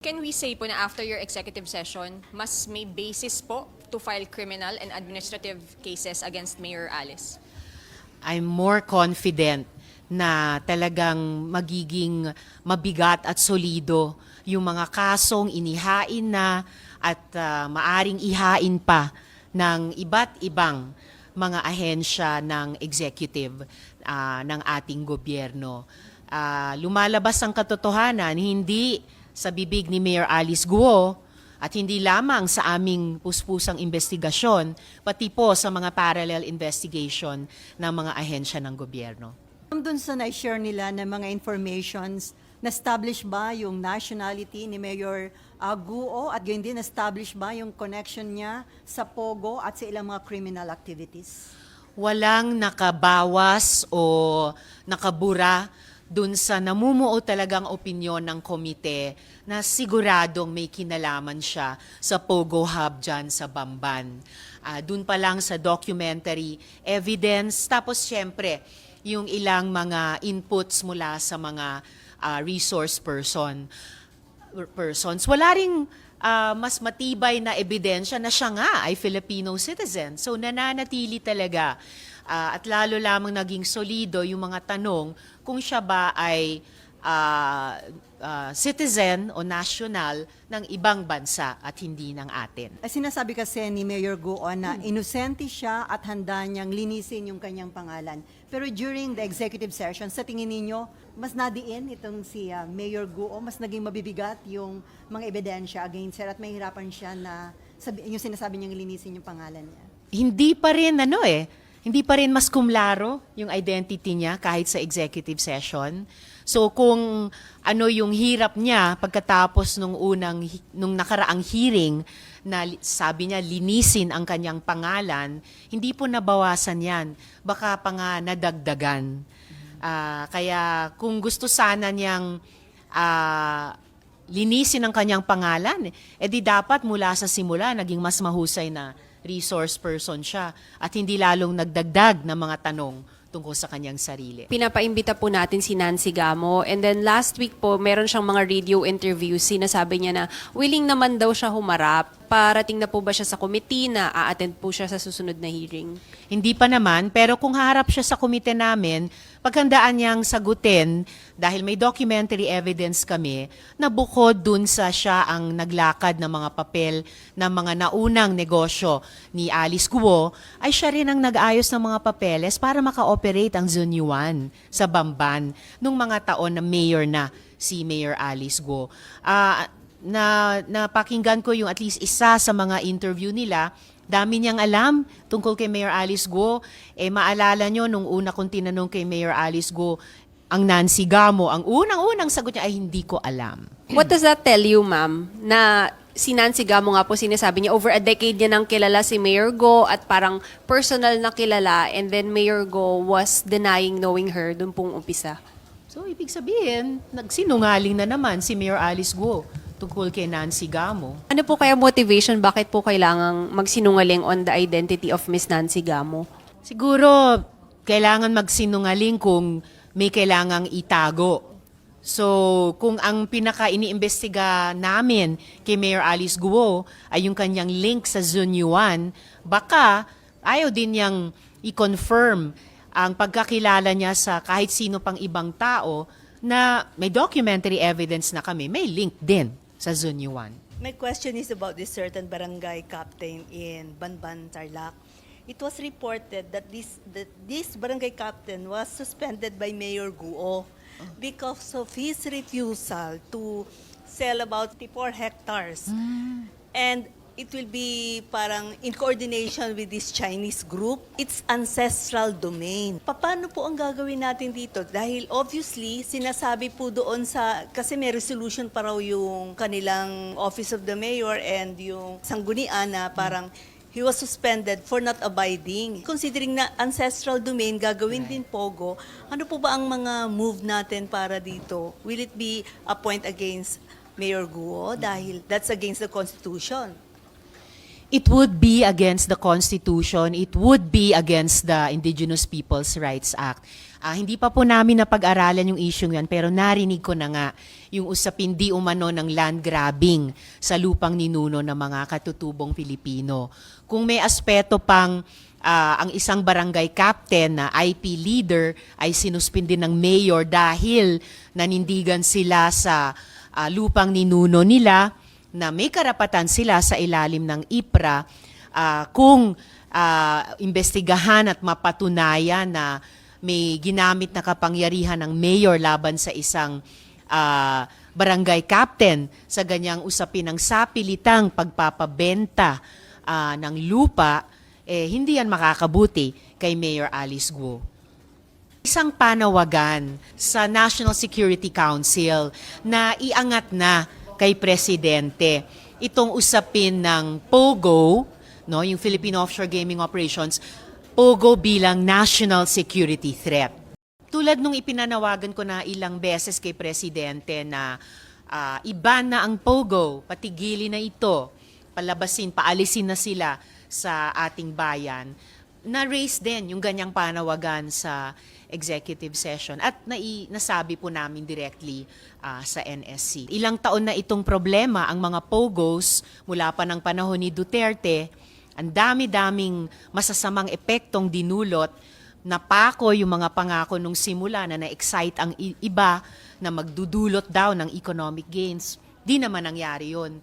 Can we say po na after your executive session, mas may basis po to file criminal and administrative cases against Mayor Alice? I'm more confident na talagang magiging mabigat at solido yung mga kasong inihain na at ah, maaring ihain pa ng iba't ibang mga ahensya ng executive ah, ng ating gobyerno. Ah, lumalabas ang katotohanan, hindi sa bibig ni Mayor Alice Guo at hindi lamang sa aming puspusang investigasyon, pati po sa mga parallel investigation ng mga ahensya ng gobyerno. Doon sa na-share nila ng mga informations, na-establish ba yung nationality ni Mayor uh, Guo at gayon din na-establish ba yung connection niya sa Pogo at sa ilang mga criminal activities? Walang nakabawas o nakabura dun sa namumuo talagang opinyon ng komite na siguradong may kinalaman siya sa Pogo Hub dyan sa Bamban. Ah, dun pa lang sa documentary evidence, tapos syempre, yung ilang mga inputs mula sa mga ah, resource person persons. Wala ring ah, mas matibay na ebidensya na siya nga ay Filipino citizen. So nananatili talaga ah, at lalo lamang naging solido yung mga tanong kung siya ba ay ah, ah, citizen o national ng ibang bansa at hindi ng atin. Ay, sinasabi kasi ni Mayor Guo na inosente siya at handa niyang linisin yung kanyang pangalan. Pero during the executive session, sa tingin ninyo, mas nadiin itong si ah, Mayor Guo, mas naging mabibigat yung mga ebidensya against her at mahirapan siya na sabi, yung sinasabi niyang linisin yung pangalan niya. Hindi pa rin ano eh, hindi pa rin mas kumlaro yung identity niya kahit sa executive session. So kung ano yung hirap niya pagkatapos nung unang nung nakaraang hearing na sabi niya linisin ang kanyang pangalan, hindi po nabawasan 'yan. Baka pa nga nadagdagan. Ah, kaya kung gusto sana niyang ah, linisin ang kanyang pangalan, eh di dapat mula sa simula naging mas mahusay na resource person siya at hindi lalong nagdagdag ng mga tanong tungkol sa kanyang sarili. pinapaimbita po natin si Nancy Gamo. And then last week po, meron siyang mga radio interviews. Sinasabi niya na willing naman daw siya humarap. Parating na po ba siya sa committee na a-attend po siya sa susunod na hearing? Hindi pa naman, pero kung haharap siya sa komite namin, paghandaan niyang sagutin dahil may documentary evidence kami na bukod dun sa siya ang naglakad ng mga papel ng mga naunang negosyo ni Alice Guo, ay siya rin ang nag-ayos ng mga papeles para maka-operate ang Zunyuan sa Bamban nung mga taon na mayor na si Mayor Alice Guo. Ah, na napakinggan ko yung at least isa sa mga interview nila Dami niyang alam tungkol kay Mayor Alice Go. Eh, maalala nyo, nung una kong tinanong kay Mayor Alice Go, ang Nancy Gamo, ang unang-unang sagot niya ay hindi ko alam. What does that tell you, ma'am? Na si Nancy Gamo nga po sinasabi niya, over a decade niya nang kilala si Mayor Go at parang personal na kilala and then Mayor Go was denying knowing her dun pong umpisa. So, ibig sabihin, nagsinungaling na naman si Mayor Alice Go tungkol kay Nancy Gamo. Ano po kaya motivation? Bakit po kailangang magsinungaling on the identity of Miss Nancy Gamo? Siguro, kailangan magsinungaling kung may kailangang itago. So, kung ang pinaka-iniimbestiga namin kay Mayor Alice Guo ay yung kanyang link sa Zunyuan, baka ayaw din niyang i-confirm ang pagkakilala niya sa kahit sino pang ibang tao na may documentary evidence na kami, may link din sa Zunyuan. My question is about this certain barangay captain in Banban, Tarlac. It was reported that this that this barangay captain was suspended by Mayor Guo because of his refusal to sell about 54 hectares. And it will be parang in coordination with this Chinese group. It's ancestral domain. Paano po ang gagawin natin dito? Dahil obviously, sinasabi po doon sa, kasi may resolution pa raw yung kanilang Office of the Mayor and yung sanggunian na parang he was suspended for not abiding. Considering na ancestral domain, gagawin din Pogo, ano po ba ang mga move natin para dito? Will it be a point against Mayor Guo dahil that's against the Constitution? It would be against the Constitution, it would be against the Indigenous Peoples' Rights Act. Ah, hindi pa po namin napag-aralan yung issue yan, pero narinig ko na nga yung usapin di umano ng land grabbing sa lupang ninuno ng mga katutubong Pilipino. Kung may aspeto pang ah, ang isang barangay captain na IP leader ay sinuspindi ng mayor dahil nanindigan sila sa ah, lupang ninuno nila, na may karapatan sila sa ilalim ng IPRA ah, kung ah, imbestigahan at mapatunayan na may ginamit na kapangyarihan ng mayor laban sa isang ah, barangay captain sa ganyang usapin ng sapilitang pagpapabenta ah, ng lupa, eh, hindi yan makakabuti kay Mayor Alice Guo. Isang panawagan sa National Security Council na iangat na kay Presidente. Itong usapin ng POGO, no, yung Philippine Offshore Gaming Operations, POGO bilang national security threat. Tulad nung ipinanawagan ko na ilang beses kay Presidente na ah, iban na ang POGO, patigilin na ito, palabasin, paalisin na sila sa ating bayan, na-raise din yung ganyang panawagan sa executive session at nai, nasabi po namin directly ah, sa NSC. Ilang taon na itong problema ang mga POGOs mula pa ng panahon ni Duterte, ang dami-daming masasamang epektong dinulot napako yung mga pangako nung simula na na-excite ang iba na magdudulot daw ng economic gains. Di naman nangyari yun.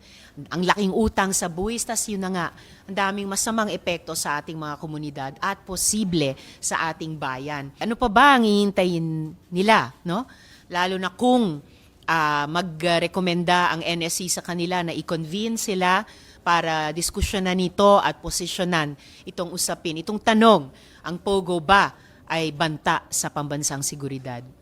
Ang laking utang sa buwis, tas yun na nga, ang daming masamang epekto sa ating mga komunidad at posible sa ating bayan. Ano pa ba ang hihintayin nila, no? Lalo na kung ah, magrekomenda ang NSC sa kanila na i-convene sila para diskusyonan nito at posisyonan itong usapin, itong tanong, ang POGO ba ay banta sa pambansang seguridad?